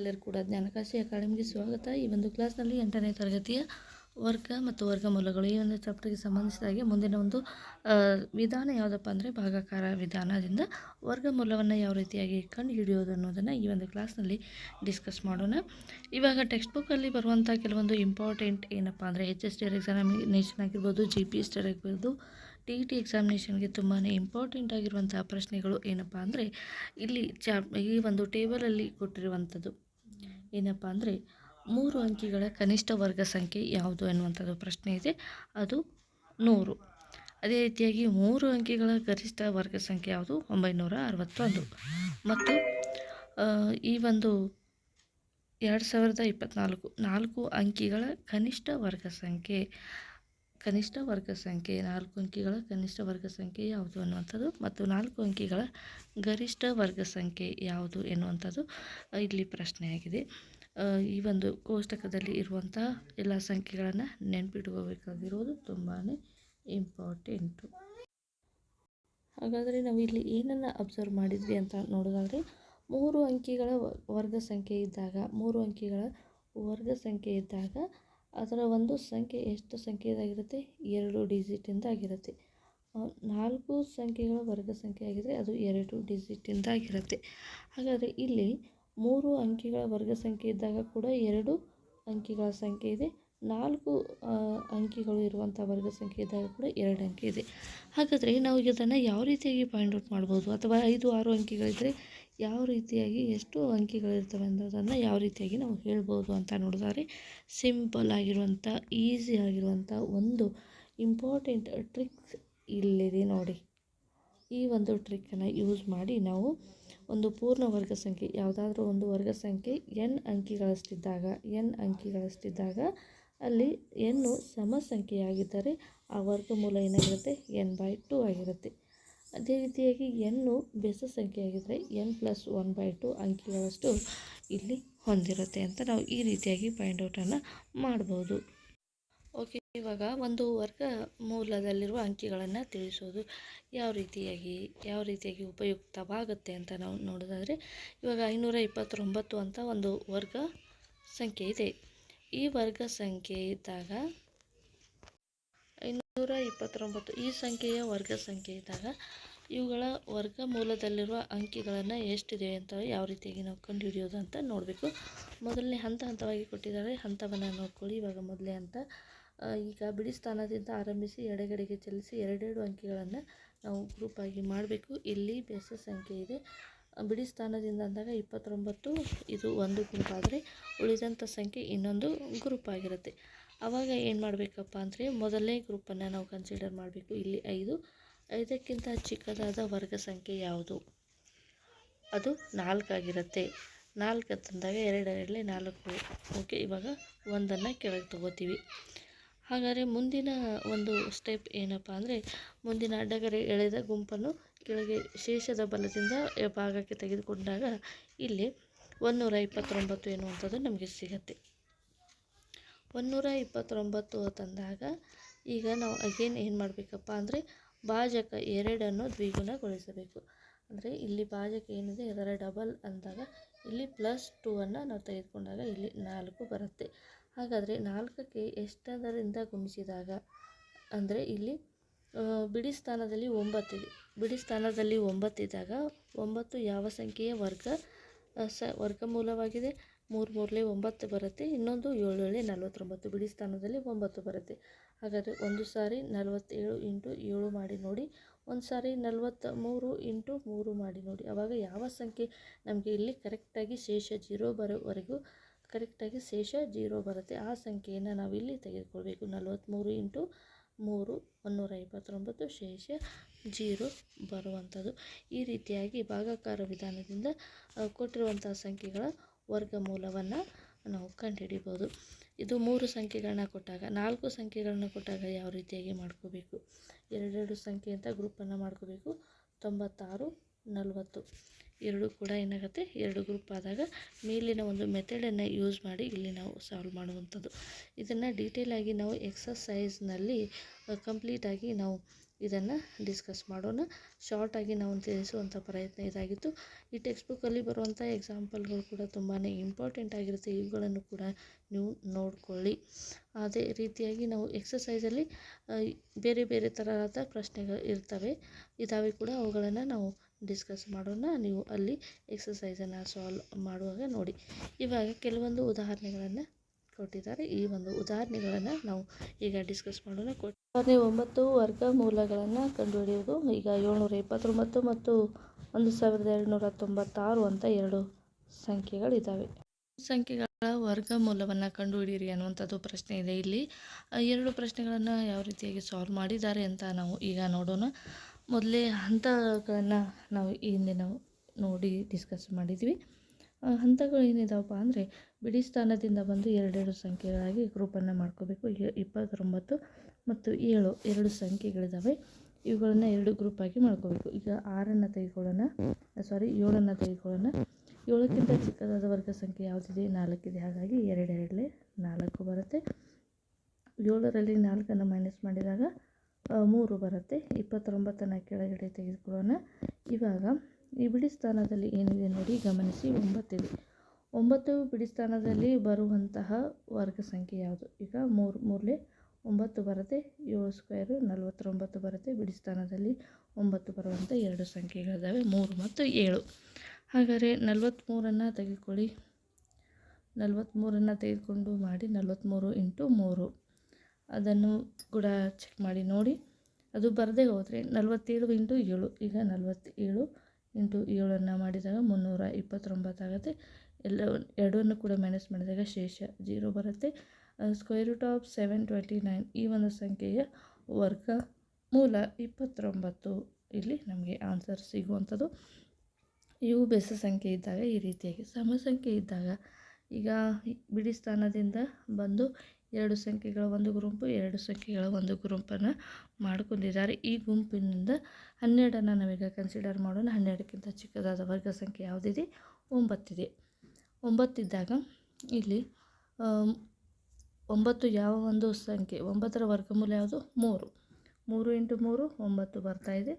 ಎಲ್ಲರೂ ಕೂಡ ಜ್ಞಾನಕಾಶಿ ಅಕಾಡೆಮಿಗೆ ಸ್ವಾಗತ. ಈ ಒಂದು ಕ್ಲಾಸ್ನಲ್ಲಿ ಎಂಟನೇ ತರಗತಿಯ ವರ್ಗ ಮತ್ತು ವರ್ಗಮೂಲಗಳು ಈ ಒಂದು ಚಾಪ್ಟರ್ಗೆ ಸಂಬಂಧಿಸಿದ ಹಾಗೆ ಮುಂದಿನ ಒಂದು ವಿಧಾನ ಯಾವುದಪ್ಪ ಅಂದರೆ ಭಾಗಾಕಾರ ವಿಧಾನದಿಂದ ವರ್ಗಮೂಲವನ್ನು ಯಾವ ರೀತಿಯಾಗಿ ಕಂಡು ಹಿಡಿಯೋದು ಅನ್ನೋದನ್ನು ಈ ಒಂದು ಕ್ಲಾಸ್ನಲ್ಲಿ ಡಿಸ್ಕಸ್ ಮಾಡೋಣ. ಇವಾಗ ಟೆಕ್ಸ್ಟ್ ಬುಕ್ಕಲ್ಲಿ ಬರುವಂಥ ಕೆಲವೊಂದು ಇಂಪಾರ್ಟೆಂಟ್ ಏನಪ್ಪ ಅಂದರೆ H S T R examination ಆಗಿರ್ಬೋದು ಜಿ ಪಿ ಎಸ್ ಟಿ ಆಗಿರ್ಬೋದು ಟಿ ಇ ಟಿ ಎಕ್ಸಾಮಿನೇಷನ್ಗೆ ತುಂಬಾ ಇಂಪಾರ್ಟೆಂಟ್ ಆಗಿರುವಂಥ ಪ್ರಶ್ನೆಗಳು ಏನಪ್ಪ ಅಂದರೆ ಇಲ್ಲಿ ಚಾ ಈ ಒಂದು ಟೇಬಲಲ್ಲಿ ಕೊಟ್ಟಿರುವಂಥದ್ದು. ಏನಪ್ಪ ಅಂದರೆ ಮೂರು ಅಂಕಿಗಳ ಕನಿಷ್ಠ ವರ್ಗ ಸಂಖ್ಯೆ ಯಾವುದು ಎನ್ನುವಂಥದ್ದು ಪ್ರಶ್ನೆ ಇದೆ. ಅದು ನೂರು. ಅದೇ ರೀತಿಯಾಗಿ ಮೂರು ಅಂಕಿಗಳ ಗರಿಷ್ಠ ವರ್ಗ ಸಂಖ್ಯೆ ಯಾವುದು? ಒಂಬೈನೂರ ಅರವತ್ತೊಂದು. ಮತ್ತು ಈ ಒಂದು ಎರಡು ಸಾವಿರದ ಇಪ್ಪತ್ತ್ನಾಲ್ಕು ನಾಲ್ಕು ಅಂಕಿಗಳ ಕನಿಷ್ಠ ವರ್ಗ ಸಂಖ್ಯೆ ಕನಿಷ್ಠ ವರ್ಗ ಸಂಖ್ಯೆ ನಾಲ್ಕು ಅಂಕಿಗಳ ಕನಿಷ್ಠ ವರ್ಗ ಸಂಖ್ಯೆ ಯಾವುದು ಅನ್ನುವಂಥದ್ದು ಮತ್ತು ನಾಲ್ಕು ಅಂಕಿಗಳ ಗರಿಷ್ಠ ವರ್ಗ ಸಂಖ್ಯೆ ಯಾವುದು ಎನ್ನುವಂಥದ್ದು ಇಲ್ಲಿ ಪ್ರಶ್ನೆಯಾಗಿದೆ ಈ ಒಂದು ಕೋಷ್ಟಕದಲ್ಲಿ ಇರುವಂತಹ ಎಲ್ಲ ಸಂಖ್ಯೆಗಳನ್ನು ನೆನ್ಪಿಟ್ಕೋಬೇಕಾಗಿರೋದು ತುಂಬಾ ಇಂಪಾರ್ಟೆಂಟು. ಹಾಗಾದರೆ ನಾವು ಇಲ್ಲಿ ಏನನ್ನು ಅಬ್ಸರ್ವ್ ಮಾಡಿದ್ವಿ ಅಂತ ನೋಡೋದಾದರೆ, ಮೂರು ಅಂಕಿಗಳ ವರ್ಗ ಸಂಖ್ಯೆ ಇದ್ದಾಗ, ಮೂರು ಅಂಕಿಗಳ ವರ್ಗ ಸಂಖ್ಯೆ ಇದ್ದಾಗ ಅದರ ಒಂದು ಸಂಖ್ಯೆ ಎಷ್ಟು ಸಂಖ್ಯೆಯದಾಗಿರುತ್ತೆ ಎರಡು ಡಿಜಿಟಿಂದ ಆಗಿರುತ್ತೆ ನಾಲ್ಕು ಸಂಖ್ಯೆಗಳ ವರ್ಗ ಸಂಖ್ಯೆ ಆಗಿದ್ದರೆ ಅದು ಎರಡು ಡಿಜಿಟಿಂದ ಆಗಿರುತ್ತೆ ಹಾಗಾದರೆ ಇಲ್ಲಿ ಮೂರು ಅಂಕಿಗಳ ವರ್ಗ ಸಂಖ್ಯೆ ಇದ್ದಾಗ ಕೂಡ ಎರಡು ಅಂಕಿಗಳ ಸಂಖ್ಯೆ ಇದೆ. ನಾಲ್ಕು ಅಂಕಿಗಳು ಇರುವಂಥ ವರ್ಗ ಸಂಖ್ಯೆ ಇದ್ದಾಗ ಕೂಡ ಎರಡು ಅಂಕಿ ಇದೆ. ಹಾಗಾದರೆ ನಾವು ಇದನ್ನು ಯಾವ ರೀತಿಯಾಗಿ ಪಾಯಿಂಟ್ ಔಟ್ ಮಾಡ್ಬೋದು? ಅಥವಾ ಐದು, ಆರು ಅಂಕಿಗಳಿದ್ದರೆ ಯಾವ ರೀತಿಯಾಗಿ ಎಷ್ಟು ಅಂಕಿಗಳಿರ್ತವೆ ಅನ್ನೋದನ್ನು ಯಾವ ರೀತಿಯಾಗಿ ನಾವು ಹೇಳ್ಬೋದು ಅಂತ ನೋಡಿದ್ರೆ ಸಿಂಪಲ್ ಆಗಿರುವಂಥ, ಈಸಿ ಆಗಿರುವಂಥ ಒಂದು ಇಂಪಾರ್ಟೆಂಟ್ ಟ್ರಿಕ್ಸ್ ಇಲ್ಲಿದೆ ನೋಡಿ. ಈ ಒಂದು ಟ್ರಿಕ್ಕನ್ನು ಯೂಸ್ ಮಾಡಿ ನಾವು ಒಂದು ಪೂರ್ಣ ವರ್ಗ ಸಂಖ್ಯೆ, ಯಾವುದಾದ್ರೂ ಒಂದು ವರ್ಗ ಸಂಖ್ಯೆ ಎನ್ ಅಂಕಿಗಳಷ್ಟಿದ್ದಾಗ ಎನ್ ಅಂಕಿಗಳಷ್ಟಿದ್ದಾಗ ಅಲ್ಲಿ ಎನ್ನು ಸಮ ಸಂಖ್ಯೆಯಾಗಿದ್ದರೆ ಆ ವರ್ಗಮೂಲ ಏನಾಗಿರುತ್ತೆ? ಎನ್ ಬೈ ಟು ಆಗಿರುತ್ತೆ. ಅದೇ ರೀತಿಯಾಗಿ ಎನ್ನು ಬೆಸ ಸಂಖ್ಯೆಯಾಗಿದ್ದರೆ N plus one by two ಅಂಕಿಗಳಷ್ಟು ಇಲ್ಲಿ ಹೊಂದಿರುತ್ತೆ ಅಂತ ನಾವು ಈ ರೀತಿಯಾಗಿ ಫೈಂಡ್ ಔಟನ್ನು ಮಾಡ್ಬೋದು. ಓಕೆ ಇವಾಗ ಒಂದು ವರ್ಗ ಮೂಲದಲ್ಲಿರುವ ಅಂಕಿಗಳನ್ನು ತಿಳಿಸೋದು. ಯಾವ ರೀತಿಯಾಗಿ ಯಾವ ರೀತಿಯಾಗಿ ಉಪಯುಕ್ತವಾಗುತ್ತೆ ಅಂತ ನಾವು ನೋಡೋದಾದರೆ, ಇವಾಗ ಐನೂರ ಅಂತ ಒಂದು ವರ್ಗ ಸಂಖ್ಯೆ ಇದೆ. ಈ ವರ್ಗ ಸಂಖ್ಯೆ ಇದ್ದಾಗ ಐನೂರ ಇಪ್ಪತ್ತೊಂಬತ್ತು ಈ ಸಂಖ್ಯೆಯ ವರ್ಗ ಸಂಖ್ಯೆ ಇದ್ದಾಗ ಇವುಗಳ ವರ್ಗಮೂಲದಲ್ಲಿರುವ ಅಂಕಿಗಳನ್ನು ಎಷ್ಟಿದೆ ಅಂತ ಯಾವ ರೀತಿಯಾಗಿ ನಾವು ಕಂಡುಹಿಡಿಯೋದು ಅಂತ ನೋಡಬೇಕು. ಮೊದಲನೇ ಹಂತ ಹಂತವಾಗಿ ಕೊಟ್ಟಿದ್ದಾರೆ. ಹಂತವನ್ನು ನೋಡ್ಕೊಳ್ಳಿ. ಇವಾಗ ಮೊದಲೇ ಅಂತ ಈಗ ಬಿಡಿ ಸ್ಥಾನದಿಂದ ಆರಂಭಿಸಿ ಎಡಗಡೆಗೆ ಚಲಿಸಿ ಎರಡೆರಡು ಅಂಕಿಗಳನ್ನು ನಾವು ಗ್ರೂಪ್ ಆಗಿ ಮಾಡಬೇಕು. ಇಲ್ಲಿ ಬೆಸ ಸಂಖ್ಯೆ ಇದೆ. ಬಿಡಿ ಸ್ಥಾನದಿಂದ ಅಂದಾಗ ಇಪ್ಪತ್ತೊಂಬತ್ತು, ಇದು ಒಂದು ಗ್ರೂಪ್ ಆದರೆ ಉಳಿದಂಥ ಸಂಖ್ಯೆ ಇನ್ನೊಂದು ಗ್ರೂಪ್ ಆಗಿರುತ್ತೆ. ಆವಾಗ ಏನು ಮಾಡಬೇಕಪ್ಪ ಅಂದರೆ ಮೊದಲನೇ ಗ್ರೂಪನ್ನು ನಾವು ಕನ್ಸಿಡರ್ ಮಾಡಬೇಕು. ಇಲ್ಲಿ ಐದು. ಐದಕ್ಕಿಂತ ಚಿಕ್ಕದಾದ ವರ್ಗ ಸಂಖ್ಯೆ ಯಾವುದು? ಅದು ನಾಲ್ಕಾಗಿರುತ್ತೆ ನಾಲ್ಕು ಅಂತಂದಾಗ ಎರಡರಲ್ಲಿ ನಾಲ್ಕು. ಓಕೆ ಇವಾಗ ಒಂದನ್ನು ಕೆಳಗೆ ತಗೋತೀವಿ. ಹಾಗಾದರೆ ಮುಂದಿನ ಒಂದು ಸ್ಟೆಪ್ ಏನಪ್ಪ ಅಂದರೆ ಮುಂದಿನ ಅಡ್ಡಗರೆ ಎಳೆದ ಗುಂಪನ್ನು ಕೆಳಗೆ ಶೇಷದ ಬಲದಿಂದ ಭಾಗಕ್ಕೆ ತೆಗೆದುಕೊಂಡಾಗ ಇಲ್ಲಿ ಒಂನ್ನೂರ ಇಪ್ಪತ್ತೊಂಬತ್ತು ಎನ್ನುವಂಥದ್ದು ನಮಗೆ ಸಿಗತ್ತೆ. ಒಂನ್ನೂರ ಇಪ್ಪತ್ತೊಂಬತ್ತು ತಂದಾಗ ಈಗ ನಾವು ಅಗೇನ್ ಏನು ಮಾಡಬೇಕಪ್ಪ ಅಂದರೆ ಭಾಜಕ ಎರಡನ್ನು ದ್ವಿಗುಣಗೊಳಿಸಬೇಕು. ಅಂದರೆ ಇಲ್ಲಿ ಭಾಜಕ ಏನಿದೆ, ಇದರ ಡಬಲ್ ಅಂದಾಗ ಇಲ್ಲಿ ಪ್ಲಸ್ ಟೂ ಅನ್ನು ನಾವು ತೆಗೆದುಕೊಂಡಾಗ ಇಲ್ಲಿ ನಾಲ್ಕು ಬರುತ್ತೆ. ಹಾಗಾದರೆ ನಾಲ್ಕಕ್ಕೆ ಎಷ್ಟದರಿಂದ ಗುಣಿಸಿದಾಗ ಅಂದರೆ ಇಲ್ಲಿ ಬಿಡಿ ಸ್ಥಾನದಲ್ಲಿ ಒಂಬತ್ತಿದೆ ಬಿಡಿ ಸ್ಥಾನದಲ್ಲಿ ಒಂಬತ್ತಿದ್ದಾಗ ಒಂಬತ್ತು ಯಾವ ಸಂಖ್ಯೆಯ ವರ್ಗ, ಸ, ವರ್ಗಮೂಲವಾಗಿದೆ? ಮೂರು ಮೂರಲೆ ಒಂಬತ್ತು ಬರುತ್ತೆ, ಇನ್ನೊಂದು ಏಳು ಏಳೆ ನಲವತ್ತೊಂಬತ್ತು. ಬಿಡಿ ಸ್ಥಾನದಲ್ಲಿ ಒಂಬತ್ತು ಬರುತ್ತೆ. ಹಾಗಾದರೆ ಒಂದು ಸಾರಿ ನಲವತ್ತೇಳು ಇಂಟು ಏಳು ಮಾಡಿ ನೋಡಿ, ಒಂದು ಸಾರಿ ನಲವತ್ತ ಮೂರು ಇಂಟು ಮೂರು ಮಾಡಿ ನೋಡಿ. ಆವಾಗ ಯಾವ ಸಂಖ್ಯೆ ನಮಗೆ ಇಲ್ಲಿ ಕರೆಕ್ಟಾಗಿ ಶೇಷ ಜೀರೋ ಬರೋವರೆಗೂ ಕರೆಕ್ಟಾಗಿ ಶೇಷ ಜೀರೋ ಬರುತ್ತೆ. ಆ ಸಂಖ್ಯೆಯನ್ನು ನಾವಿಲ್ಲಿ ತೆಗೆದುಕೊಳ್ಬೇಕು. ನಲವತ್ತ್ಮೂರು ಇಂಟು ಮೂರು ಒನ್ನೂರ ಇಪ್ಪತ್ತೊಂಬತ್ತು ಶೇಷ ಜೀರೋ ಬರುವಂಥದ್ದು. ಈ ರೀತಿಯಾಗಿ ಭಾಗಾಕಾರ ವಿಧಾನದಿಂದ ಕೊಟ್ಟಿರುವಂಥ ಸಂಖ್ಯೆಗಳ ವರ್ಗಮೂಲವನ್ನು ನಾವು ಕಂಡುಹಿಡಿಬೋದು. ಇದು ಮೂರು ಸಂಖ್ಯೆಗಳನ್ನ ಕೊಟ್ಟಾಗ ನಾಲ್ಕು ಸಂಖ್ಯೆಗಳನ್ನ ಕೊಟ್ಟಾಗ ಯಾವ ರೀತಿಯಾಗಿ ಮಾಡ್ಕೋಬೇಕು? ಎರಡೆರಡು ಸಂಖ್ಯೆ ಅಂತ ಗ್ರೂಪನ್ನು ಮಾಡ್ಕೋಬೇಕು. ತೊಂಬತ್ತಾರು, ನಲವತ್ತು. ಎರಡು ಕೂಡ ಏನಾಗುತ್ತೆ? ಎರಡು ಗ್ರೂಪ್ ಆದಾಗ ಮೇಲಿನ ಒಂದು ಮೆಥಡನ್ನು ಯೂಸ್ ಮಾಡಿ ಇಲ್ಲಿ ನಾವು ಸಾಲ್ವ್ ಮಾಡುವಂಥದ್ದು. ಇದನ್ನು ಡೀಟೇಲಾಗಿ ನಾವು ಎಕ್ಸಸೈಸ್ನಲ್ಲಿ ಕಂಪ್ಲೀಟಾಗಿ ನಾವು ಇದನ್ನು ಡಿಸ್ಕಸ್ ಮಾಡೋಣ. ಶಾರ್ಟಾಗಿ ನಾವು ತಿಳಿಸುವಂಥ ಪ್ರಯತ್ನ ಇದಾಗಿತ್ತು. ಈ ಟೆಕ್ಸ್ಟ್ ಬುಕ್ಕಲ್ಲಿ ಬರುವಂಥ ಎಕ್ಸಾಂಪಲ್ಗಳು ಕೂಡ ತುಂಬಾ ಇಂಪಾರ್ಟೆಂಟ್ ಆಗಿರುತ್ತೆ. ಇವುಗಳನ್ನು ಕೂಡ ನೀವು ನೋಡಿಕೊಳ್ಳಿ. ಅದೇ ರೀತಿಯಾಗಿ ನಾವು ಎಕ್ಸಸೈಸಲ್ಲಿ ಬೇರೆ ಬೇರೆ ತರಹದ ಪ್ರಶ್ನೆಗಳು ಇರ್ತವೆ. ಇದಾವೆ ಕೂಡ ಅವುಗಳನ್ನು ನಾವು ಡಿಸ್ಕಸ್ ಮಾಡೋಣ. ನೀವು ಅಲ್ಲಿ ಎಕ್ಸಸೈಸನ್ನು ಸಾಲ್ವ್ ಮಾಡುವಾಗ ನೋಡಿ. ಇವಾಗ ಕೆಲವೊಂದು ಉದಾಹರಣೆಗಳನ್ನು ಕೊಟ್ಟಿದ್ದಾರೆ. ಈ ಒಂದು ಉದಾಹರಣೆಗಳನ್ನು ನಾವು ಈಗ ಡಿಸ್ಕಸ್ ಮಾಡೋಣ. ಕೊಟ್ಟು ಉದಾಹರಣೆ ಒಂಬತ್ತು ವರ್ಗಮೂಲಗಳನ್ನು ಕಂಡುಹಿಡಿಯೋದು ಈಗ ಏಳ್ನೂರ ಇಪ್ಪತ್ತೊಂಬತ್ತು ಮತ್ತು ಒಂದು ಸಾವಿರದ ಎರಡುನೂರ ತೊಂಬತ್ತಾರು ಅಂತ ಎರಡು ಸಂಖ್ಯೆಗಳಿದ್ದಾವೆ ಸಂಖ್ಯೆಗಳ ವರ್ಗಮೂಲವನ್ನು ಕಂಡುಹಿಡಿಯಿರಿ ಅನ್ನುವಂಥದ್ದು ಪ್ರಶ್ನೆ ಇದೆ ಇಲ್ಲಿ. ಎರಡು ಪ್ರಶ್ನೆಗಳನ್ನು ಯಾವ ರೀತಿಯಾಗಿ ಸಾಲ್ವ್ ಮಾಡಿದ್ದಾರೆ ಅಂತ ನಾವು ಈಗ ನೋಡೋಣ. ಮೊದಲೇ ಹಂತಗಳನ್ನು ನಾವು ಈ ಹಿಂದೆ ನಾವು ನೋಡಿ ಡಿಸ್ಕಸ್ ಮಾಡಿದ್ವಿ. ಹಂತಗಳು ಏನಿದಾವಪ್ಪ ಅಂದರೆ ಬಿಡಿ ಸ್ಥಾನದಿಂದ ಬಂದು ಎರಡೆರಡು ಸಂಖ್ಯೆಗಳಾಗಿ ಗ್ರೂಪನ್ನು ಮಾಡ್ಕೋಬೇಕು. ಇಪ್ಪತ್ತೊಂಬತ್ತು ಮತ್ತು ಏಳು, ಎರಡು ಸಂಖ್ಯೆಗಳಿದ್ದಾವೆ ಇವುಗಳನ್ನು ಎರಡು ಗ್ರೂಪಾಗಿ ಮಾಡ್ಕೋಬೇಕು. ಈಗ ಆರನ್ನು ತೆಗೆದುಕೊಳ್ಳೋಣ. ಸಾರಿ ಏಳನ್ನು ತೆಗೆದುಕೊಳ್ಳೋಣ. ಏಳಕ್ಕಿಂತ ಚಿಕ್ಕದಾದ ವರ್ಗ ಸಂಖ್ಯೆ ಯಾವುದಿದೆ? ನಾಲ್ಕಿದೆ. ಹಾಗಾಗಿ ಎರಡೆರಡಲೆ ನಾಲ್ಕು ಬರುತ್ತೆ. ಏಳರಲ್ಲಿ ನಾಲ್ಕನ್ನು ಮೈನಸ್ ಮಾಡಿದಾಗ ಮೂರು ಬರುತ್ತೆ. ಇಪ್ಪತ್ತೊಂಬತ್ತನ್ನು ಕೆಳಗಡೆ ತೆಗೆದುಕೊಳ್ಳೋಣ. ಇವಾಗ ಈ ಬಿಡಿ ಸ್ಥಾನದಲ್ಲಿ ಏನಿದೆ ನೋಡಿ, ಗಮನಿಸಿ, ಒಂಬತ್ತಿದೆ. ಒಂಬತ್ತು ಬಿಡಿ ಸ್ಥಾನದಲ್ಲಿ ಬರುವಂತಹ ವರ್ಗ ಸಂಖ್ಯೆ ಯಾವುದು? ಈಗ ಮೂರು ಮೂರಲೆ ಒಂಬತ್ತು ಬರುತ್ತೆ, ಏಳು ಸ್ಕ್ವೇರು ನಲವತ್ತೊಂಬತ್ತು ಬರುತ್ತೆ, ಬಿಡಿ ಸ್ಥಾನದಲ್ಲಿ ಒಂಬತ್ತು ಬರುವಂಥ ಎರಡು ಸಂಖ್ಯೆಗಳಿದ್ದಾವೆ ಮೂರು ಮತ್ತು ಏಳು. ಹಾಗಾದರೆ ನಲವತ್ತ್ಮೂರನ್ನು ತೆಗೆದುಕೊಳ್ಳಿ. ನಲವತ್ತ್ಮೂರನ್ನು ತೆಗೆದುಕೊಂಡು ಮಾಡಿ ನಲವತ್ತ್ಮೂರು ಇಂಟು ಮೂರು. ಅದನ್ನು ಕೂಡ ಚೆಕ್ ಮಾಡಿ ನೋಡಿ. ಅದು ಬರದೇ ಹೋದರೆ ನಲವತ್ತೇಳು ಇಂಟು ಏಳು, ಈಗ ನಲವತ್ತೇಳು ಇಂಟು ಏಳನ್ನು ಮಾಡಿದಾಗ ಮುನ್ನೂರ ಇಪ್ಪತ್ತೊಂಬತ್ತಾಗುತ್ತೆ ಎಲ್ಲ ಎರಡನ್ನು ಕೂಡ ಮೈನಸ್ ಮಾಡಿದಾಗ ಶೇಷ ಜೀರೋ ಬರುತ್ತೆ. Square root of seven twenty nine ಈ ಒಂದು ಸಂಖ್ಯೆಯ ವರ್ಗ ಮೂಲ ಇಪ್ಪತ್ತೊಂಬತ್ತು ಇಲ್ಲಿ ನಮಗೆ ಆನ್ಸರ್ ಸಿಗುವಂಥದ್ದು. ಇವು ಬೆಸ ಸಂಖ್ಯೆ ಇದ್ದಾಗ ಈ ರೀತಿಯಾಗಿ. ಸಮ ಸಂಖ್ಯೆ ಇದ್ದಾಗ ಈಗ ಬಿಡಿ ಸ್ಥಾನದಿಂದ ಬಂದು ಎರಡು ಸಂಖ್ಯೆಗಳ ಒಂದು ಗುಂಪು, ಎರಡು ಸಂಖ್ಯೆಗಳ ಒಂದು ಗುಂಪನ್ನು ಮಾಡ್ಕೊಂಡಿದ್ದಾರೆ. ಈ ಗುಂಪಿನಿಂದ ಹನ್ನೆರಡನ್ನು ನಾವೀಗ ಕನ್ಸಿಡರ್ ಮಾಡೋಣ. ಹನ್ನೆರಡಕ್ಕಿಂತ ಚಿಕ್ಕದಾದ ವರ್ಗ ಸಂಖ್ಯೆ ಯಾವುದಿದೆ? ಒಂಬತ್ತಿದೆ. ಒಂಬತ್ತಿದ್ದಾಗ ಇಲ್ಲಿ ಒಂಬತ್ತು ಯಾವ ಒಂದು ಸಂಖ್ಯೆ? ಒಂಬತ್ತರ ವರ್ಗಮೂಲ ಯಾವುದು? ಮೂರು. ಮೂರು ಇಂಟು ಮೂರು, ಒಂಬತ್ತು ಬರ್ತಾ ಇದೆ.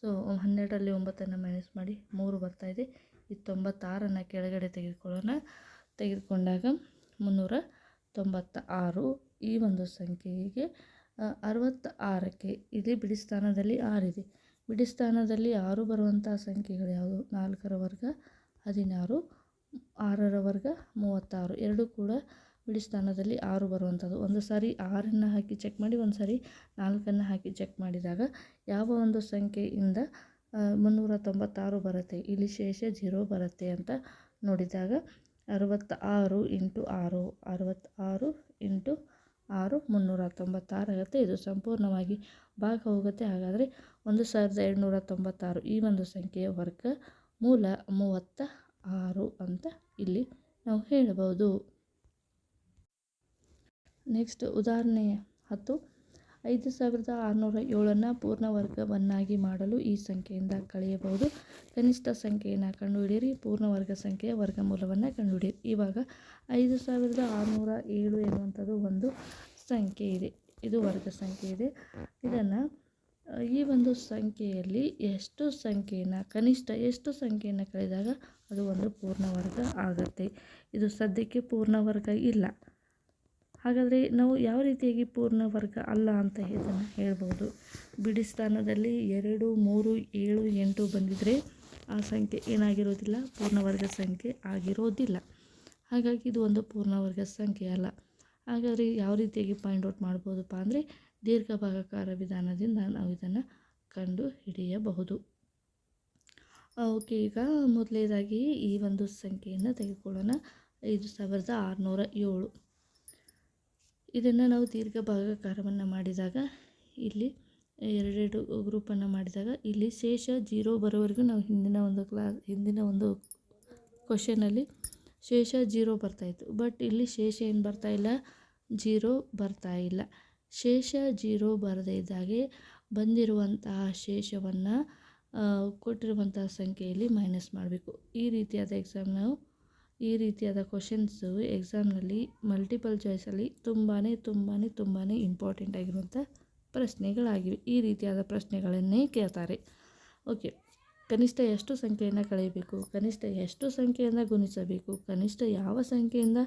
ಸೊ, ಹನ್ನೆರಡರಲ್ಲಿ ಒಂಬತ್ತನ್ನು ಮೈನಸ್ ಮಾಡಿ ಮೂರು ಬರ್ತಾ ಇದೆ. ಈ ತೊಂಬತ್ತಾರನ್ನು ಕೆಳಗಡೆ ತೆಗೆದುಕೊಳ್ಳೋಣ. ತೆಗೆದುಕೊಂಡಾಗ ಮುನ್ನೂರ ತೊಂಬತ್ತ ಆರು ಈ ಒಂದು ಸಂಖ್ಯೆಗೆ ಅರವತ್ತ ಆರಕ್ಕೆ ಇಲ್ಲಿ ಬಿಡಿ ಸ್ಥಾನದಲ್ಲಿ ಆರಿದೆ. ಬಿಡಿ ಸ್ಥಾನದಲ್ಲಿ ಆರು ಬರುವಂಥ ಸಂಖ್ಯೆಗಳು ಯಾವುದು? ನಾಲ್ಕರ ವರ್ಗ, ಹದಿನಾರು, ಆರರ ವರ್ಗ, ಮೂವತ್ತಾರು. ಎರಡೂ ಕೂಡ ಬಿಡಿ ಸ್ಥಾನದಲ್ಲಿ ಆರು ಬರುವಂಥದ್ದು ಒಂದು ಸಾರಿ ಆರನ್ನು ಹಾಕಿ ಚೆಕ್ ಮಾಡಿ, ಒಂದು ಸಾರಿ ನಾಲ್ಕನ್ನು ಹಾಕಿ ಚೆಕ್ ಮಾಡಿದಾಗ ಯಾವ ಒಂದು ಸಂಖ್ಯೆಯಿಂದ ಮುನ್ನೂರ ತೊಂಬತ್ತಾರು ಬರುತ್ತೆ? ಇಲ್ಲಿ ಶೇಷ ಜೀರೋ ಬರುತ್ತೆ ಅಂತ ನೋಡಿದಾಗ ಅರವತ್ತ ಆರು ಇಂಟು ಆರು, ಅರವತ್ತಾರು ಇಂಟು ಆರು, ಮುನ್ನೂರ ತೊಂಬತ್ತಾರು ಆಗುತ್ತೆ. ಇದು ಸಂಪೂರ್ಣವಾಗಿ ಭಾಗ ಹೋಗುತ್ತೆ. ಹಾಗಾದರೆ ಒಂದು ಸಾವಿರದ ಏಳ್ನೂರ ತೊಂಬತ್ತಾರು ಈ ಒಂದು ಸಂಖ್ಯೆಯ ವರ್ಗ ಮೂಲ ಮೂವತ್ತ ಆರು ಅಂತ ಇಲ್ಲಿ ನಾವು ಹೇಳಬಹುದು. ನೆಕ್ಸ್ಟ್ ಉದಾಹರಣೆ ಹತ್ತು. ಐದು ಸಾವಿರದ ಆರುನೂರ ಏಳನ್ನು ಪೂರ್ಣ ವರ್ಗವನ್ನಾಗಿ ಮಾಡಲು ಈ ಸಂಖ್ಯೆಯಿಂದ ಕಳೆಯಬಹುದು. ಕನಿಷ್ಠ ಸಂಖ್ಯೆಯನ್ನು ಕಂಡುಹಿಡಿಯಿರಿ. ಪೂರ್ಣ ವರ್ಗ ಸಂಖ್ಯೆಯ ವರ್ಗಮೂಲವನ್ನು ಕಂಡುಹಿಡಿಯಿರಿ. ಇವಾಗ ಐದು ಸಾವಿರದ ಆರುನೂರ ಏಳು ಎನ್ನುವಂಥದ್ದು ಒಂದು ಸಂಖ್ಯೆ ಇದೆ. ಇದು ವರ್ಗ ಸಂಖ್ಯೆ ಇದೆ. ಇದನ್ನು ಈ ಒಂದು ಸಂಖ್ಯೆಯಲ್ಲಿ ಎಷ್ಟು ಸಂಖ್ಯೆಯನ್ನು, ಕನಿಷ್ಠ ಎಷ್ಟು ಸಂಖ್ಯೆಯನ್ನು ಕಳೆದಾಗ ಅದು ಒಂದು ಪೂರ್ಣ ವರ್ಗ ಆಗುತ್ತೆ. ಇದು ಸದ್ಯಕ್ಕೆ ಪೂರ್ಣ ವರ್ಗ ಇಲ್ಲ. ಹಾಗಾದರೆ ನಾವು ಯಾವ ರೀತಿಯಾಗಿ ಪೂರ್ಣ ವರ್ಗ ಅಲ್ಲ ಅಂತ ಇದನ್ನು ಹೇಳ್ಬೋದು. ಬಿಡಿ ಸ್ಥಾನದಲ್ಲಿ ಎರಡು, ಮೂರು, ಏಳು, ಎಂಟು ಬಂದಿದ್ದರೆ ಆ ಸಂಖ್ಯೆ ಏನಾಗಿರೋದಿಲ್ಲ ಪೂರ್ಣವರ್ಗ ಸಂಖ್ಯೆ ಆಗಿರೋದಿಲ್ಲ. ಹಾಗಾಗಿ ಇದು ಒಂದು ಪೂರ್ಣವರ್ಗ ಸಂಖ್ಯೆ ಅಲ್ಲ. ಹಾಗಾದರೆ ಯಾವ ರೀತಿಯಾಗಿ ಪಾಯಿಂಟ್ ಔಟ್ ಮಾಡ್ಬೋದಪ್ಪ ಅಂದರೆ ದೀರ್ಘ ಭಾಗಾಕಾರ ವಿಧಾನದಿಂದ ನಾವು ಇದನ್ನು ಕಂಡು ಹಿಡಿಯಬಹುದು. ಓಕೆ, ಈಗ ಮೊದಲೇದಾಗಿ ಈ ಒಂದು ಸಂಖ್ಯೆಯನ್ನು ತೆಗೆದುಕೊಳ್ಳೋಣ. ಐದು ಸಾವಿರದ ಆರುನೂರ ಏಳು. ಇದನ್ನು ನಾವು ದೀರ್ಘ ಭಾಗಾಕಾರವನ್ನು ಮಾಡಿದಾಗ ಇಲ್ಲಿ ಎರಡೆರಡು ಗ್ರೂಪನ್ನು ಮಾಡಿದಾಗ ಇಲ್ಲಿ ಶೇಷ ಜೀರೋ ಬರೋವರೆಗೂ ನಾವು ಹಿಂದಿನ ಒಂದು ಕ್ಲಾ ಹಿಂದಿನ ಒಂದು ಕ್ವಶನಲ್ಲಿ ಶೇಷ ಜೀರೋ ಬರ್ತಾಯಿತ್ತು ಬಟ್ ಇಲ್ಲಿ ಶೇಷ ಏನು ಬರ್ತಾ ಇಲ್ಲ? ಜೀರೋ ಬರ್ತಾ ಇಲ್ಲ. ಶೇಷ ಜೀರೋ ಬರದೇ ಇದ್ದಾಗೆ ಬಂದಿರುವಂತಹ ಶೇಷವನ್ನು ಕೊಟ್ಟಿರುವಂತಹ ಸಂಖ್ಯೆಯಲ್ಲಿ ಮೈನಸ್ ಮಾಡಬೇಕು. ಈ ರೀತಿಯಾದ ಎಕ್ಸಾಮ್ ನಾವು ಈ ರೀತಿಯಾದ ಕ್ವಶನ್ಸು ಎಕ್ಸಾಮ್ನಲ್ಲಿ ಮಲ್ಟಿಪಲ್ ಚಾಯ್ಸಲ್ಲಿ ತುಂಬಾ ತುಂಬಾ ತುಂಬಾ ಇಂಪಾರ್ಟೆಂಟ್ ಆಗಿರುವಂಥ ಪ್ರಶ್ನೆಗಳಾಗಿವೆ. ಈ ರೀತಿಯಾದ ಪ್ರಶ್ನೆಗಳನ್ನೇ ಕೇಳ್ತಾರೆ. ಓಕೆ ಕನಿಷ್ಠ ಎಷ್ಟು ಸಂಖ್ಯೆಯನ್ನು ಕಳೆಯಬೇಕು? ಕನಿಷ್ಠ ಎಷ್ಟು ಸಂಖ್ಯೆಯಿಂದ ಗುಣಿಸಬೇಕು? ಕನಿಷ್ಠ ಯಾವ ಸಂಖ್ಯೆಯಿಂದ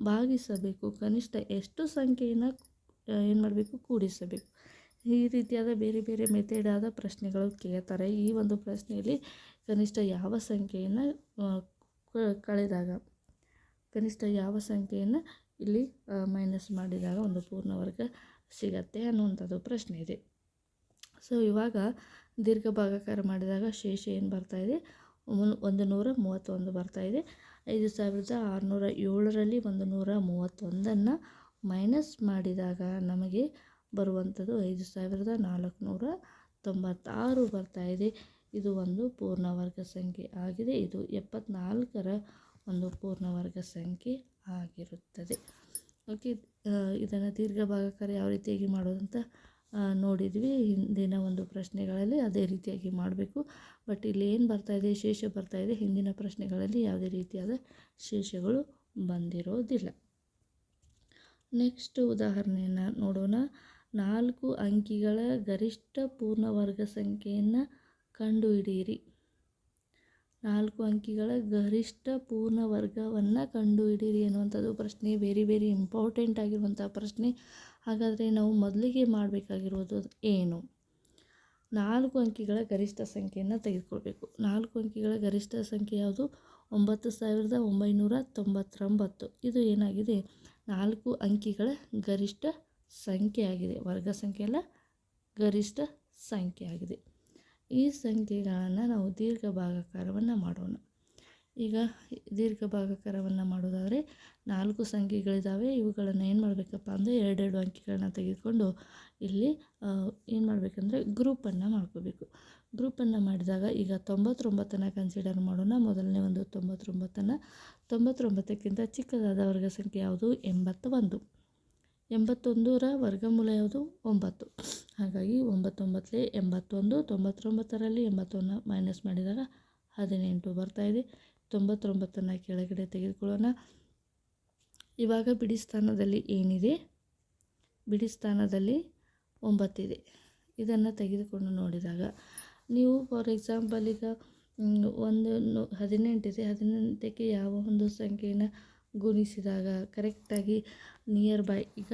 ಭಾಗಿಸಬೇಕು? ಕನಿಷ್ಠ ಎಷ್ಟು ಸಂಖ್ಯೆಯನ್ನು ಏನು ಮಾಡಬೇಕು? ಕೂಡಿಸಬೇಕು. ಈ ರೀತಿಯಾದ ಬೇರೆ ಬೇರೆ ಮೆಥೆಡಾದ ಪ್ರಶ್ನೆಗಳು ಕೇಳ್ತಾರೆ. ಈ ಒಂದು ಪ್ರಶ್ನೆಯಲ್ಲಿ ಕನಿಷ್ಠ ಯಾವ ಸಂಖ್ಯೆಯನ್ನು ಕಳೆದಾಗ ಕನಿಷ್ಠ ಯಾವ ಸಂಖ್ಯೆಯನ್ನು ಇಲ್ಲಿ ಮೈನಸ್ ಮಾಡಿದಾಗ ಒಂದು ಪೂರ್ಣ ವರ್ಗ ಸಿಗತ್ತೆ ಅನ್ನುವಂಥದ್ದು ಪ್ರಶ್ನೆ ಇದೆ. ಸೊ ಇವಾಗ ದೀರ್ಘ ಭಾಗಾಕಾರ ಮಾಡಿದಾಗ ಶೇಷ ಏನು ಬರ್ತಾಯಿದೆ ಒಂದು ನೂರ ಮೂವತ್ತೊಂದು ಬರ್ತಾಯಿದೆ ಐದು ಸಾವಿರದ ಆರುನೂರ ಏಳರಲ್ಲಿ ಒಂದು ನೂರ ಮೂವತ್ತೊಂದನ್ನು ಮೈನಸ್ ಮಾಡಿದಾಗ ನಮಗೆ ಬರುವಂಥದ್ದು ಐದು ಸಾವಿರದ ನಾಲ್ಕುನೂರ ತೊಂಬತ್ತಾರು ಬರ್ತಾಯಿದೆ ಇದು ಒಂದು ಪೂರ್ಣವರ್ಗ ಸಂಖ್ಯೆ ಆಗಿದೆ. ಇದು ಎಪ್ಪತ್ನಾಲ್ಕರ ಒಂದು ಪೂರ್ಣವರ್ಗ ಸಂಖ್ಯೆ ಆಗಿರುತ್ತದೆ. ಓಕೆ ಇದನ್ನು ದೀರ್ಘ ಭಾಗಾಕಾರ ಯಾವ ರೀತಿಯಾಗಿ ಮಾಡೋದಂತ ನೋಡಿದ್ವಿ. ಹಿಂದಿನ ಒಂದು ಪ್ರಶ್ನೆಗಳಲ್ಲಿ ಅದೇ ರೀತಿಯಾಗಿ ಮಾಡಬೇಕು. ಬಟ್ ಇಲ್ಲಿ ಏನು ಬರ್ತಾ ಇದೆ, ಶೇಷ ಬರ್ತಾಯಿದೆ ಹಿಂದಿನ ಪ್ರಶ್ನೆಗಳಲ್ಲಿ ಯಾವುದೇ ರೀತಿಯಾದ ಶೇಷಗಳು ಬಂದಿರೋದಿಲ್ಲ. ನೆಕ್ಸ್ಟ್ ಉದಾಹರಣೆಯನ್ನು ನೋಡೋಣ. ನಾಲ್ಕು ಅಂಕಿಗಳ ಗರಿಷ್ಠ ಪೂರ್ಣವರ್ಗ ಸಂಖ್ಯೆಯನ್ನು ಕಂಡುಹಿಡಿಯಿರಿ. ನಾಲ್ಕು ಅಂಕಿಗಳ ಗರಿಷ್ಠ ಪೂರ್ಣ ವರ್ಗವನ್ನು ಕಂಡುಹಿಡಿಯಿರಿ ಅನ್ನುವಂಥದ್ದು ಪ್ರಶ್ನೆ. ಬೇರೆ ಬೇರೆ ಇಂಪಾರ್ಟೆಂಟ್ ಆಗಿರುವಂಥ ಪ್ರಶ್ನೆ. ಹಾಗಾದರೆ ನಾವು ಮೊದಲಿಗೆ ಮಾಡಬೇಕಾಗಿರೋದು ಏನು? ನಾಲ್ಕು ಅಂಕಿಗಳ ಗರಿಷ್ಠ ಸಂಖ್ಯೆಯನ್ನು ತೆಗೆದುಕೊಳ್ಬೇಕು. ನಾಲ್ಕು ಅಂಕಿಗಳ ಗರಿಷ್ಠ ಸಂಖ್ಯೆ ಯಾವುದು? ಒಂಬತ್ತು ಸಾವಿರದ ಒಂಬೈನೂರ ತೊಂಬತ್ತೊಂಬತ್ತು. ಇದು ಏನಾಗಿದೆ? ನಾಲ್ಕು ಅಂಕಿಗಳ ಗರಿಷ್ಠ ಸಂಖ್ಯೆ ಆಗಿದೆ ವರ್ಗ ಸಂಖ್ಯೆ ಅಲ್ಲ, ಗರಿಷ್ಠ ಸಂಖ್ಯೆ ಆಗಿದೆ ಈ ಸಂಖ್ಯೆಗಳನ್ನು ನಾವು ದೀರ್ಘ ಭಾಗಾಕಾರವನ್ನು ಮಾಡೋಣ. ಈಗ ದೀರ್ಘ ಭಾಗಾಕಾರವನ್ನು ಮಾಡೋದಾದರೆ ನಾಲ್ಕು ಸಂಖ್ಯೆಗಳಿದ್ದಾವೆ ಇವುಗಳನ್ನು ಏನು ಮಾಡಬೇಕಪ್ಪ ಅಂದರೆ ಎರಡೆರಡು ಅಂಕಿಗಳನ್ನ ತೆಗೆದುಕೊಂಡು ಇಲ್ಲಿ ಏನು ಮಾಡಬೇಕಂದ್ರೆ ಗ್ರೂಪನ್ನು ಮಾಡ್ಕೋಬೇಕು. ಗ್ರೂಪನ್ನು ಮಾಡಿದಾಗ ಈಗ ತೊಂಬತ್ತೊಂಬತ್ತನ್ನು ಕನ್ಸಿಡರ್ ಮಾಡೋಣ. ಮೊದಲನೇ ಒಂದು ತೊಂಬತ್ತೊಂಬತ್ತನ್ನು. ತೊಂಬತ್ತೊಂಬತ್ತಕ್ಕಿಂತ ಚಿಕ್ಕದಾದ ವರ್ಗ ಸಂಖ್ಯೆ ಯಾವುದು? ಎಂಬತ್ತ ಒಂದು ಎಂಬತ್ತೊಂದರ ವರ್ಗಮೂಲ ಯಾವುದು? ಒಂಬತ್ತು. ಹಾಗಾಗಿ ಒಂಬತ್ತೊಂಬತ್ತಲೇ ಎಂಬತ್ತೊಂದು, ತೊಂಬತ್ತೊಂಬತ್ತರಲ್ಲಿ ಎಂಬತ್ತೊಂದು ಮೈನಸ್ ಮಾಡಿದಾಗ ಹದಿನೆಂಟು ಬರ್ತಾಯಿದೆ ತೊಂಬತ್ತೊಂಬತ್ತನ್ನು ಕೆಳಗಡೆ ತೆಗೆದುಕೊಳ್ಳೋಣ. ಇವಾಗ ಬಿಡಿ ಸ್ಥಾನದಲ್ಲಿ ಏನಿದೆ? ಬಿಡಿ ಸ್ಥಾನದಲ್ಲಿ ಒಂಬತ್ತಿದೆ. ಇದನ್ನು ತೆಗೆದುಕೊಂಡು ನೋಡಿದಾಗ ನೀವು ಫಾರ್ ಎಕ್ಸಾಂಪಲ್ ಈಗ ಒಂದು ಹದಿನೆಂಟಿದೆ. ಹದಿನೆಂಟಕ್ಕೆ ಯಾವ ಒಂದು ಸಂಖ್ಯೆಯನ್ನು ಗುಣಿಸಿದಾಗ ಕರೆಕ್ಟಾಗಿ ನಿಯರ್ ಬೈ ಈಗ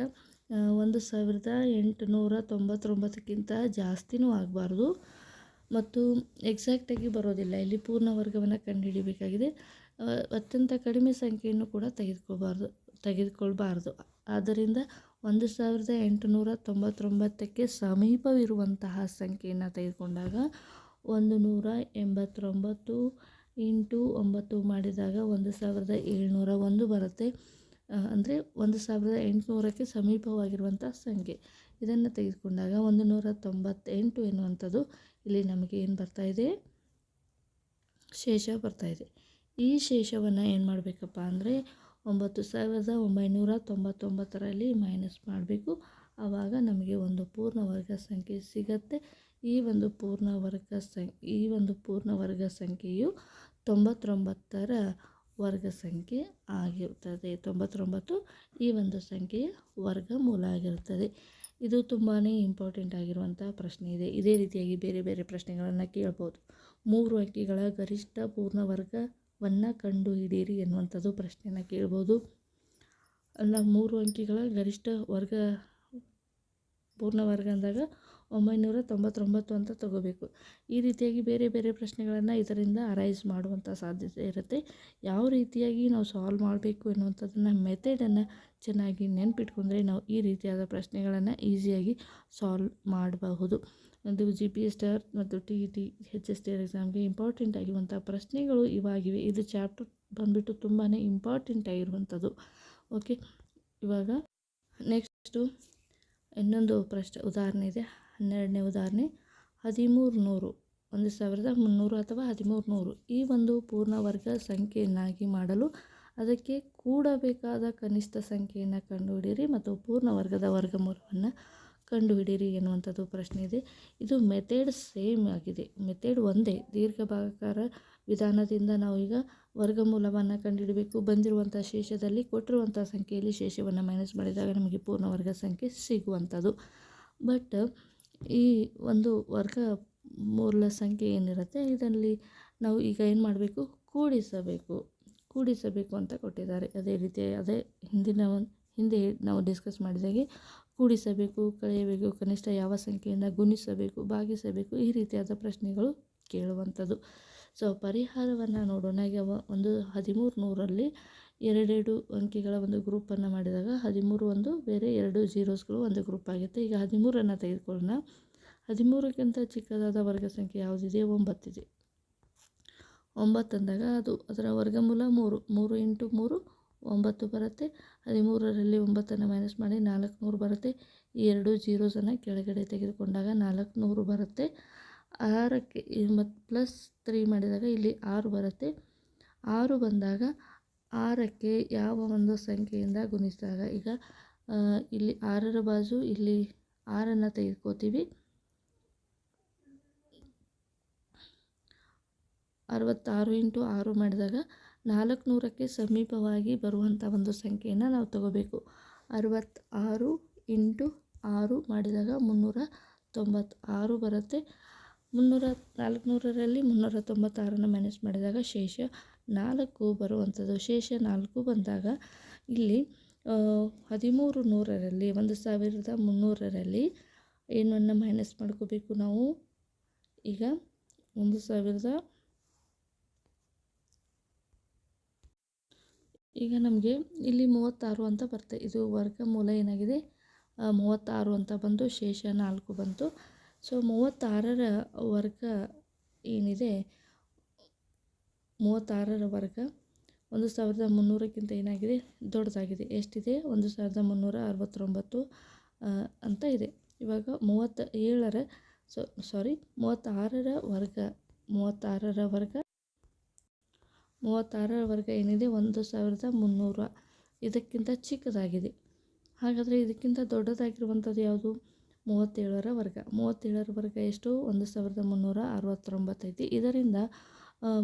ಒಂದು ಸಾವಿರದ ಎಂಟುನೂರ ತೊಂಬತ್ತೊಂಬತ್ತಕ್ಕಿಂತ ಜಾಸ್ತಿನೂ ಆಗಬಾರ್ದು. ಮತ್ತು ಎಕ್ಸಾಕ್ಟಾಗಿ ಬರೋದಿಲ್ಲ. ಇಲ್ಲಿ ಪೂರ್ಣ ವರ್ಗವನ್ನು ಕಂಡುಹಿಡಿಬೇಕಾಗಿದೆ. ಅತ್ಯಂತ ಕಡಿಮೆ ಸಂಖ್ಯೆಯನ್ನು ಕೂಡ ತೆಗೆದುಕೊಳ್ಬಾರ್ದು ತೆಗೆದುಕೊಳ್ಬಾರ್ದು. ಆದ್ದರಿಂದ ಒಂದು ಸಾವಿರದ ಎಂಟುನೂರ ತೊಂಬತ್ತೊಂಬತ್ತಕ್ಕೆ ಸಮೀಪವಿರುವಂತಹ ಸಂಖ್ಯೆಯನ್ನು ತೆಗೆದುಕೊಂಡಾಗ ಒಂದು ನೂರ ಎಂಬತ್ತೊಂಬತ್ತು ಇಂಟು ಒಂಬತ್ತು ಮಾಡಿದಾಗ ಒಂದು ಸಾವಿರದ ಏಳ್ನೂರ ಒಂದು ಬರುತ್ತೆ. ಅಂದರೆ ಒಂದು ಸಾವಿರದ ಎಂಟುನೂರಕ್ಕೆ ಸಮೀಪವಾಗಿರುವಂಥ ಸಂಖ್ಯೆ. ಇದನ್ನು ತೆಗೆದುಕೊಂಡಾಗ ಒಂದು ನೂರ ತೊಂಬತ್ತೆಂಟು ಎನ್ನುವಂಥದ್ದು ಇಲ್ಲಿ ನಮಗೆ ಏನು ಬರ್ತಾಯಿದೆ ಶೇಷ ಬರ್ತಾಯಿದೆ ಈ ಶೇಷವನ್ನು ಏನು ಮಾಡಬೇಕಪ್ಪ ಅಂದರೆ ಒಂಬತ್ತು ಸಾವಿರದ ಒಂಬೈನೂರ ತೊಂಬತ್ತೊಂಬತ್ತರಲ್ಲಿ ಮೈನಸ್ ಮಾಡಬೇಕು. ಆವಾಗ ನಮಗೆ ಒಂದು ಪೂರ್ಣ ವರ್ಗ ಸಂಖ್ಯೆ ಸಿಗತ್ತೆ. ಈ ಒಂದು ಪೂರ್ಣ ವರ್ಗ ಸಂಖ್ಯೆ ಈ ಒಂದು ಪೂರ್ಣ ವರ್ಗ ಸಂಖ್ಯೆಯು ತೊಂಬತ್ತೊಂಬತ್ತರ ವರ್ಗ ಸಂಖ್ಯೆ ಆಗಿರುತ್ತದೆ. ತೊಂಬತ್ತೊಂಬತ್ತು ಈ ಒಂದು ಸಂಖ್ಯೆಯ ವರ್ಗಮೂಲ ಆಗಿರುತ್ತದೆ. ಇದು ತುಂಬಾ ಇಂಪಾರ್ಟೆಂಟ್ ಆಗಿರುವಂಥ ಪ್ರಶ್ನೆ ಇದೆ. ಇದೇ ರೀತಿಯಾಗಿ ಬೇರೆ ಬೇರೆ ಪ್ರಶ್ನೆಗಳನ್ನು ಕೇಳ್ಬೋದು. ಮೂರು ಅಂಕಿಗಳ ಗರಿಷ್ಠ ಪೂರ್ಣ ವರ್ಗವನ್ನು ಕಂಡುಹಿಡಿಯಿರಿ ಎನ್ನುವಂಥದ್ದು ಪ್ರಶ್ನೆಯನ್ನು ಕೇಳ್ಬೋದು. ಅಲ್ಲ, ಮೂರು ಅಂಕಿಗಳ ಗರಿಷ್ಠ ವರ್ಗ ಪೂರ್ಣ ವರ್ಗ ಅಂದಾಗ ಒಂಬೈನೂರ ತೊಂಬತ್ತೊಂಬತ್ತು ಅಂತ ತಗೋಬೇಕು. ಈ ರೀತಿಯಾಗಿ ಬೇರೆ ಬೇರೆ ಪ್ರಶ್ನೆಗಳನ್ನು ಇದರಿಂದ ಅರೈಸ್ ಮಾಡುವಂಥ ಸಾಧ್ಯತೆ ಇರುತ್ತೆ. ಯಾವ ರೀತಿಯಾಗಿ ನಾವು ಸಾಲ್ವ್ ಮಾಡಬೇಕು ಎನ್ನುವಂಥದ್ದನ್ನು ಮೆಥಡನ್ನು ಚೆನ್ನಾಗಿ ನೆನ್ಪಿಟ್ಕೊಂಡ್ರೆ ನಾವು ಈ ರೀತಿಯಾದ ಪ್ರಶ್ನೆಗಳನ್ನು ಈಸಿಯಾಗಿ ಸಾಲ್ವ್ ಮಾಡಬಹುದು. ಒಂದು ಜಿ ಪಿ ಎಸ್ ಟಿ ಮತ್ತು T E T H S T ಎಕ್ಸಾಮ್ಗೆ ಇಂಪಾರ್ಟೆಂಟ್ ಆಗಿರುವಂಥ ಪ್ರಶ್ನೆಗಳು ಇವಾಗಿವೆ. ಇದು ಚಾಪ್ಟರ್ ಬಂದುಬಿಟ್ಟು ತುಂಬಾ ಇಂಪಾರ್ಟೆಂಟ್ ಆಗಿರುವಂಥದ್ದು. ಓಕೆ ಇವಾಗ ನೆಕ್ಸ್ಟು ಇನ್ನೊಂದು ಪ್ರಶ್ನೆ, ಉದಾಹರಣೆ ಇದೆ. ಹನ್ನೆರಡನೇ ಉದಾಹರಣೆ ಹದಿಮೂರು ನೂರು ಒಂದು ಸಾವಿರದ ಮುನ್ನೂರು ಅಥವಾ ಹದಿಮೂರು ನೂರು ಈ ಒಂದು ಪೂರ್ಣ ವರ್ಗ ಸಂಖ್ಯೆಯನ್ನಾಗಿ ಮಾಡಲು ಅದಕ್ಕೆ ಕೂಡಬೇಕಾದ ಕನಿಷ್ಠ ಸಂಖ್ಯೆಯನ್ನು ಕಂಡುಹಿಡಿಯಿರಿ ಮತ್ತು ಪೂರ್ಣ ವರ್ಗದ ವರ್ಗಮೂಲವನ್ನು ಕಂಡುಹಿಡಿಯಿರಿ ಎನ್ನುವಂಥದ್ದು ಪ್ರಶ್ನೆ ಇದೆ. ಇದು ಮೆಥಡ್ ಸೇಮ್ ಆಗಿದೆ. ಮೆಥಡ್ ಒಂದೇ. ದೀರ್ಘ ಭಾಗಕಾರ ವಿಧಾನದಿಂದ ನಾವು ಈಗ ವರ್ಗಮೂಲವನ್ನು ಕಂಡುಹಿಡಬೇಕು. ಬಂದಿರುವಂಥ ಶೇಷದಲ್ಲಿ ಕೊಟ್ಟಿರುವಂಥ ಸಂಖ್ಯೆಯಲ್ಲಿ ಶೇಷವನ್ನು ಮೈನಸ್ ಮಾಡಿದಾಗ ನಮಗೆ ಪೂರ್ಣ ವರ್ಗ ಸಂಖ್ಯೆ ಸಿಗುವಂಥದ್ದು. ಬಟ್ ಈ ಒಂದು ವರ್ಗ ಮೂಲ ಸಂಖ್ಯೆ ಏನಿರುತ್ತೆ, ಇದರಲ್ಲಿ ನಾವು ಈಗ ಏನು ಮಾಡಬೇಕು? ಕೂಡಿಸಬೇಕು. ಕೂಡಿಸಬೇಕು ಅಂತ ಕೊಟ್ಟಿದ್ದಾರೆ. ಅದೇ ರೀತಿ ಅದೇ ಹಿಂದಿನ ಒಂದು, ಹಿಂದೆ ನಾವು ಡಿಸ್ಕಸ್ ಮಾಡಿದಾಗೆ ಕೂಡಿಸಬೇಕು, ಕಳೆಯಬೇಕು, ಕನಿಷ್ಠ ಯಾವ ಸಂಖ್ಯೆಯಿಂದ ಗುಣಿಸಬೇಕು, ಭಾಗಿಸಬೇಕು, ಈ ರೀತಿಯಾದ ಪ್ರಶ್ನೆಗಳು ಕೇಳುವಂಥದ್ದು. ಸೊ ಪರಿಹಾರವನ್ನು ನೋಡೋಣ. ಈಗ ಒಂದು ಹದಿಮೂರು ನೂರಲ್ಲಿ ಎರಡೆರಡು ಅಂಕಿಗಳ ಒಂದು ಗ್ರೂಪನ್ನು ಮಾಡಿದಾಗ ಹದಿಮೂರು ಒಂದು, ಬೇರೆ ಎರಡು ಜೀರೋಸ್ಗಳು ಒಂದು ಗ್ರೂಪ್ ಆಗುತ್ತೆ. ಈಗ ಹದಿಮೂರನ್ನು ತೆಗೆದುಕೊಳ್ಳೋಣ. ಹದಿಮೂರಕ್ಕಿಂತ ಚಿಕ್ಕದಾದ ವರ್ಗ ಸಂಖ್ಯೆ ಯಾವುದಿದೆ? ಒಂಬತ್ತಿದೆ. ಒಂಬತ್ತು ಅಂದಾಗ ಅದು ಅದರ ವರ್ಗಮೂಲ ಮೂರು. ಮೂರು ಇಂಟು ಮೂರು, ಒಂಬತ್ತು ಬರುತ್ತೆ. ಹದಿಮೂರರಲ್ಲಿ ಒಂಬತ್ತನ್ನು ಮೈನಸ್ ಮಾಡಿ ನಾಲ್ಕುನೂರು ಬರುತ್ತೆ. ಈ ಎರಡು ಜೀರೋಸನ್ನು ಕೆಳಗಡೆ ತೆಗೆದುಕೊಂಡಾಗ ನಾಲ್ಕುನೂರು ಬರುತ್ತೆ. ಆರಕ್ಕೆ ಮತ್ತು ಪ್ಲಸ್ ತ್ರೀ ಮಾಡಿದಾಗ ಇಲ್ಲಿ ಆರು ಬರುತ್ತೆ. ಆರು ಬಂದಾಗ ಆರಕ್ಕೆ ಯಾವ ಒಂದು ಸಂಖ್ಯೆಯಿಂದ ಗುಣಿಸಿದಾಗ ಈಗ ಇಲ್ಲಿ ಆರರ ಬಾಜು ಇಲ್ಲಿ ಆರನ್ನು ತೆಗೆದುಕೋತೀವಿ. ಅರವತ್ತಾರು ಇಂಟು ಆರು ಮಾಡಿದಾಗ ನಾಲ್ಕುನೂರಕ್ಕೆ ಸಮೀಪವಾಗಿ ಬರುವಂಥ ಒಂದು ಸಂಖ್ಯೆಯನ್ನು ನಾವು ತಗೋಬೇಕು. ಅರವತ್ತಾರು ಇಂಟು ಆರು ಮಾಡಿದಾಗ ಮುನ್ನೂರ ತೊಂಬತ್ತಾರು ಬರುತ್ತೆ. ಮುನ್ನೂರ ನಾಲ್ಕುನೂರರಲ್ಲಿ ಮುನ್ನೂರ ತೊಂಬತ್ತಾರನ್ನು ಮೈನಸ್ ಮಾಡಿದಾಗ ಶೇಷ ನಾಲ್ಕು ಬರುವಂಥದ್ದು ಶೇಷ ನಾಲ್ಕು ಬಂದಾಗ ಇಲ್ಲಿ ಹದಿಮೂರು ನೂರರಲ್ಲಿ ಒಂದು ಸಾವಿರದ ಮುನ್ನೂರರಲ್ಲಿ ಏನನ್ನು ಮೈನಸ್ ಮಾಡ್ಕೋಬೇಕು ನಾವು? ಈಗ ಒಂದು ಸಾವಿರದ ಈಗ ನಮಗೆ ಇಲ್ಲಿ ಮೂವತ್ತಾರು ಅಂತ ಬರುತ್ತೆ ಇದು ವರ್ಗಮೂಲ ಏನಾಗಿದೆ? ಆ, ಮೂವತ್ತಾರು ಅಂತ ಬಂದು ಶೇಷ ನಾಲ್ಕು ಬಂತು. ಸೊ ಮೂವತ್ತಾರರ ವರ್ಗ ಏನಿದೆ? ಮೂವತ್ತಾರರ ವರ್ಗ ಒಂದು ಸಾವಿರದ ಮುನ್ನೂರಕ್ಕಿಂತ ಏನಾಗಿದೆ? ದೊಡ್ಡದಾಗಿದೆ. ಎಷ್ಟಿದೆ? ಒಂದು ಸಾವಿರದ ಮುನ್ನೂರ ಅರವತ್ತೊಂಬತ್ತು ಅಂತ ಇದೆ. ಇವಾಗ ಮೂವತ್ತ ಏಳರ ಸೊ ಸಾರಿ ಮೂವತ್ತಾರರ ವರ್ಗ ಮೂವತ್ತಾರರ ವರ್ಗ ಮೂವತ್ತಾರರ ವರ್ಗ ಏನಿದೆ? ಒಂದು ಸಾವಿರದ ಮುನ್ನೂರ. ಇದಕ್ಕಿಂತ ಚಿಕ್ಕದಾಗಿದೆ. ಹಾಗಾದರೆ ಇದಕ್ಕಿಂತ ದೊಡ್ಡದಾಗಿರುವಂಥದ್ದು ಯಾವುದು? ಮೂವತ್ತೇಳರ ವರ್ಗ. ಮೂವತ್ತೇಳರ ವರ್ಗ ಎಷ್ಟು? ಒಂದು ಸಾವಿರದ ಮುನ್ನೂರ ಅರವತ್ತೊಂಬತ್ತೈತಿ ಇದರಿಂದ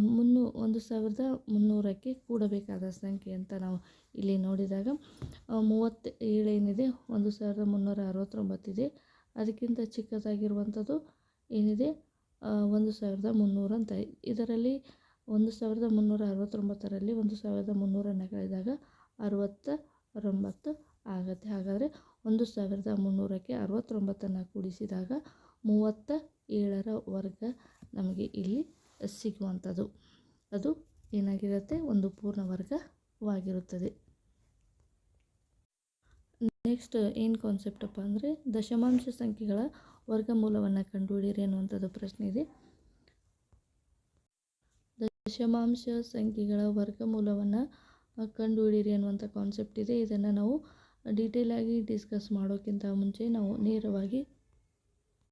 ಮುನ್ನೂ ಒಂದು ಸಾವಿರದ ಮುನ್ನೂರಕ್ಕೆ ಕೂಡಬೇಕಾದ ಸಂಖ್ಯೆ ಅಂತ ನಾವು ಇಲ್ಲಿ ನೋಡಿದಾಗ ಆ, ಮೂವತ್ತ ಏಳು ಏನಿದೆ ಒಂದು ಸಾವಿರದ ಮುನ್ನೂರ ಅರವತ್ತೊಂಬತ್ತಿದೆ. ಅದಕ್ಕಿಂತ ಚಿಕ್ಕದಾಗಿರುವಂಥದ್ದು ಏನಿದೆ ಒಂದು ಸಾವಿರದ ಮುನ್ನೂರ ಅಂತ. ಇದರಲ್ಲಿ ಒಂದು ಸಾವಿರದ ಮುನ್ನೂರ ಅರವತ್ತೊಂಬತ್ತರಲ್ಲಿ ಒಂದು ಸಾವಿರದ ಮುನ್ನೂರನ್ನು ಕಳೆದಾಗ ಅರವತ್ತೊಂಬತ್ತು ಆಗುತ್ತೆ. ಹಾಗಾದರೆ ಒಂದು ಸಾವಿರದ ಮುನ್ನೂರಕ್ಕೆ ಅರವತ್ತೊಂಬತ್ತನ್ನು ಕೂಡಿಸಿದಾಗ ಮೂವತ್ತ ಏಳರ ವರ್ಗ ನಮಗೆ ಇಲ್ಲಿ ಸಿಗುವಂಥದ್ದು. ಅದು ಏನಾಗಿರುತ್ತೆ? ಒಂದು ಪೂರ್ಣ ವರ್ಗವಾಗಿರುತ್ತದೆ ನೆಕ್ಸ್ಟ್ ಏನು ಕಾನ್ಸೆಪ್ಟಪ್ಪ ಅಂದರೆ, ದಶಮಾಂಶ ಸಂಖ್ಯೆಗಳ ವರ್ಗಮೂಲವನ್ನು ಕಂಡುಹಿಡಿಯಿರಿ ಅನ್ನುವಂಥದ್ದು ಪ್ರಶ್ನೆ ಇದೆ. ದಶಮಾಂಶ ಸಂಖ್ಯೆಗಳ ವರ್ಗಮೂಲವನ್ನು ಕಂಡುಹಿಡಿಯಿರಿ ಅನ್ನುವಂಥ ಕಾನ್ಸೆಪ್ಟ್ ಇದೆ. ಇದನ್ನು ನಾವು ಡೀಟೇಲಾಗಿ ಡಿಸ್ಕಸ್ ಮಾಡೋಕ್ಕಿಂತ ಮುಂಚೆ ನಾವು ನೇರವಾಗಿ